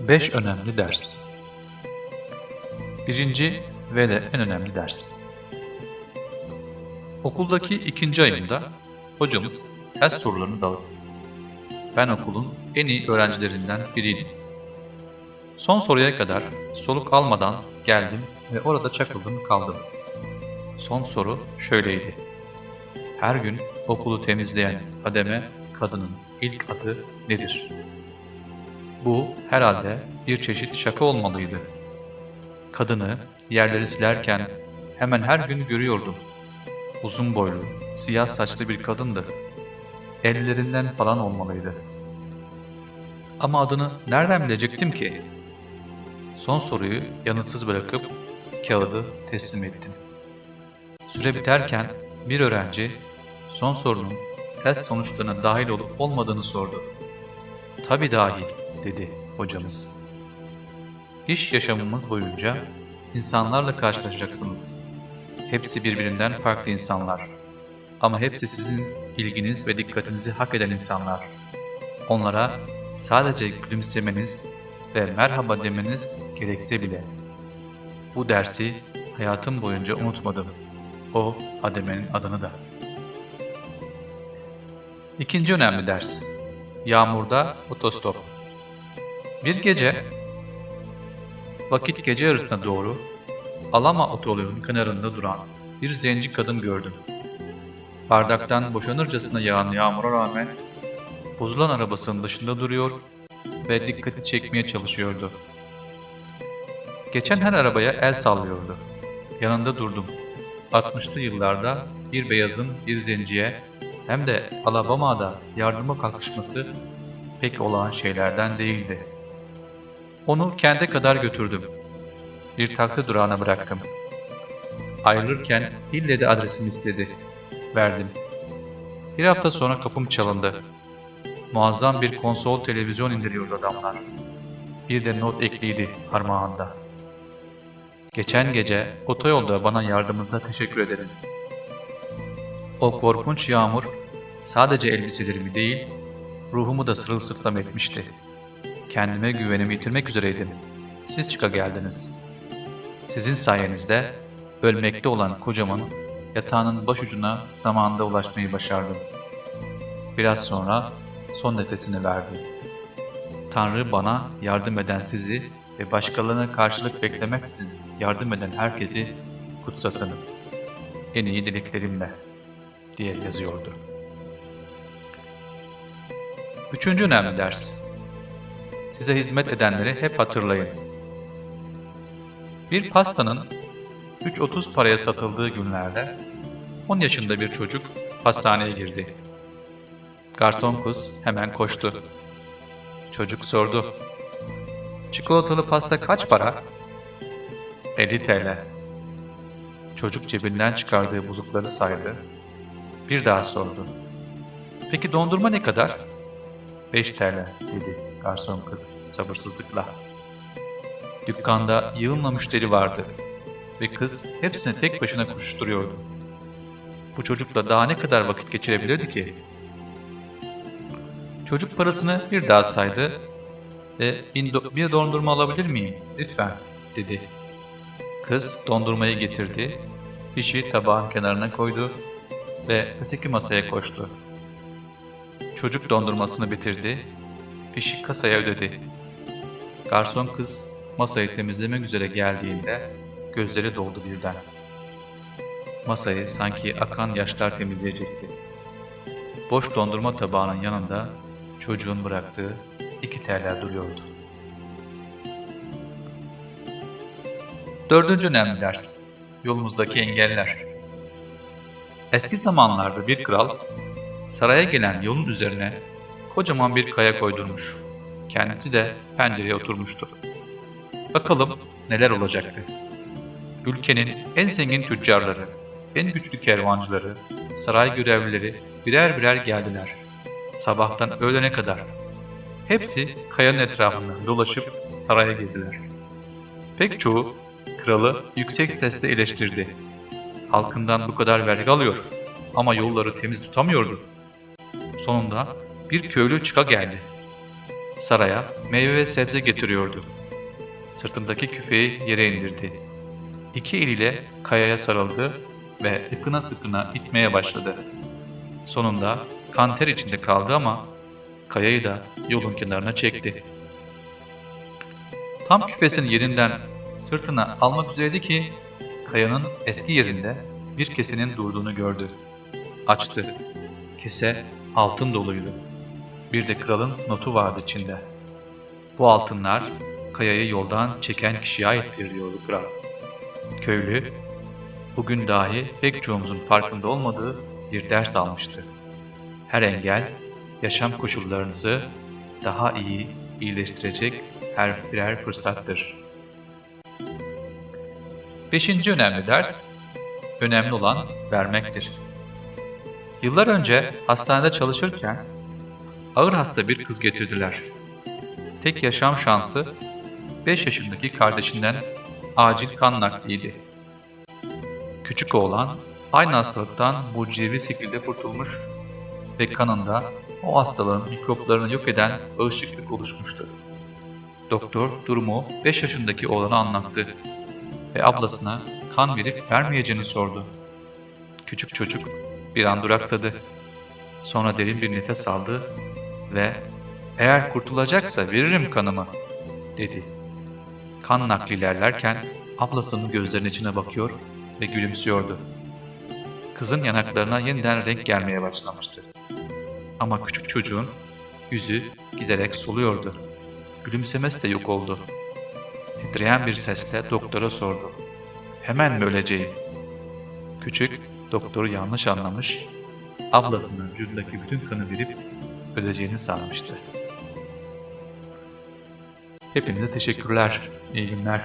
5 önemli ders. Birinci ve de en önemli ders. Okuldaki ikinci ayımda hocamız test sorularını dağıttı. Ben okulun en iyi öğrencilerinden biriydim. Son soruya kadar soluk almadan geldim ve orada çakıldım kaldım. Son soru şöyleydi. Her gün okulu temizleyen hademe kadının ilk adı nedir? Bu herhalde bir çeşit şaka olmalıydı. Kadını yerleri silerken hemen her gün görüyordum. Uzun boylu, siyah saçlı bir kadındı. Ellerinden falan olmalıydı. Ama adını nereden bilecektim ki? Son soruyu yanıtsız bırakıp kağıdı teslim ettim. Süre biterken bir öğrenci son sorunun test sonuçlarına dahil olup olmadığını sordu. Tabii dahil dedi hocamız. İş yaşamımız boyunca insanlarla karşılaşacaksınız. Hepsi birbirinden farklı insanlar. Ama hepsi sizin ilginiz ve dikkatinizi hak eden insanlar. Onlara sadece gülümsemeniz ve merhaba demeniz gerekse bile. Bu dersi hayatım boyunca unutmadım. O Ademe'nin adını da. İkinci önemli ders. Yağmurda otostop. Bir gece, vakit gece yarısına doğru Alama otoyolunun kenarında duran bir zenci kadın gördüm. Bardaktan boşanırcasına yağan yağmura rağmen bozulan arabasının dışında duruyor ve dikkati çekmeye çalışıyordu. Geçen her arabaya el sallıyordu. Yanında durdum. 60'lı yıllarda bir beyazın bir zenciye hem de Alabama'da yardıma kalkışması pek olağan şeylerden değildi. Onu kente kadar götürdüm. Bir taksi durağına bıraktım. Ayrılırken ille de adresimi istedi. Verdim. Bir hafta sonra kapım çalındı. Muazzam bir konsol televizyon indiriyordu adamlar. Bir de not ekliydi parmağında. Geçen gece otoyolda bana yardımınıza teşekkür ederim. O korkunç yağmur sadece elbiselerimi değil, ruhumu da sırılsıklam etmişti. Kendime güvenimi yitirmek üzereydim. Siz çıka geldiniz. Sizin sayenizde ölmekte olan kocamın yatağının başucuna zamanında ulaşmayı başardım. Biraz sonra son nefesini verdi. Tanrı bana yardım eden sizi ve başkalarına karşılık beklemeksizin yardım eden herkesi kutsasın. En iyi dileklerimle diye yazıyordu. Üçüncü önemli ders. Size hizmet edenleri hep hatırlayın. Bir pastanın 3.30 paraya satıldığı günlerde 10 yaşında bir çocuk hastaneye girdi. Garson kız hemen koştu. Çocuk sordu. Çikolatalı pasta kaç para? 50 TL. Çocuk cebinden çıkardığı buzukları saydı. Bir daha sordu. Peki dondurma ne kadar? 5 TL dedi garson kız sabırsızlıkla. Dükkanda yığınla müşteri vardı ve kız hepsine tek başına koşturuyordu. Bu çocukla daha ne kadar vakit geçirebilirdi ki? Çocuk parasını bir daha saydı ve "Bin do- bir dondurma alabilir miyim lütfen dedi. Kız dondurmayı getirdi, fişi tabağın kenarına koydu ve öteki masaya koştu. Çocuk dondurmasını bitirdi, fişi kasaya ödedi. Garson kız masayı temizlemek üzere geldiğinde gözleri doldu birden. Masayı sanki akan yaşlar temizleyecekti. Boş dondurma tabağının yanında çocuğun bıraktığı iki TL duruyordu. Dördüncü önemli ders. Yolumuzdaki engeller. Eski zamanlarda bir kral saraya gelen yolun üzerine kocaman bir kaya koydurmuş. Kendisi de pencereye oturmuştu. Bakalım neler olacaktı. Ülkenin en zengin tüccarları, en güçlü kervancıları, saray görevlileri birer birer geldiler. Sabahtan öğlene kadar. Hepsi kayanın etrafında dolaşıp saraya girdiler. Pek çoğu kralı yüksek sesle eleştirdi. Halkından bu kadar vergi alıyor ama yolları temiz tutamıyordu. Sonunda bir köylü çıka geldi. saraya meyve ve sebze getiriyordu. Sırtındaki küfeyi yere indirdi. İki eliyle kayaya sarıldı ve sıkına sıkına itmeye başladı. Sonunda kan ter içinde kaldı ama kayayı da yolun kenarına çekti. Tam küfesini yerinden sırtına almak üzereydi ki kayanın eski yerinde bir kesenin durduğunu gördü. Açtı. Kese altın doluydu. Bir de kralın notu vardı içinde. Bu altınlar kayayı yoldan çeken kişiye aittir diyordu kral. Köylü bugün dahi pek çoğumuzun farkında olmadığı bir ders almıştı. Her engel yaşam koşullarınızı daha iyi iyileştirecek her birer fırsattır. Beşinci önemli ders, önemli olan vermektir. Yıllar önce hastanede çalışırken ağır hasta bir kız getirdiler. Tek yaşam şansı 5 yaşındaki kardeşinden acil kan nakliydi. Küçük oğlan aynı hastalıktan mucizevi şekilde kurtulmuş ve kanında o hastalığın mikroplarını yok eden bağışıklık oluşmuştu. Doktor durumu 5 yaşındaki oğlana anlattı ve ablasına kan verip vermeyeceğini sordu. Küçük çocuk bir an duraksadı. Sonra derin bir nefes aldı ve eğer kurtulacaksa veririm kanımı dedi. Kan nakli ilerlerken ablasının gözlerinin içine bakıyor ve gülümsüyordu. Kızın yanaklarına yeniden renk gelmeye başlamıştı. Ama küçük çocuğun yüzü giderek soluyordu. Gülümsemesi de yok oldu. Titreyen bir sesle doktora sordu. Hemen mi öleceğim? Küçük doktoru yanlış anlamış, ablasının vücudundaki bütün kanı verip öleceğini sanmıştı. Hepinize teşekkürler. İyi günler.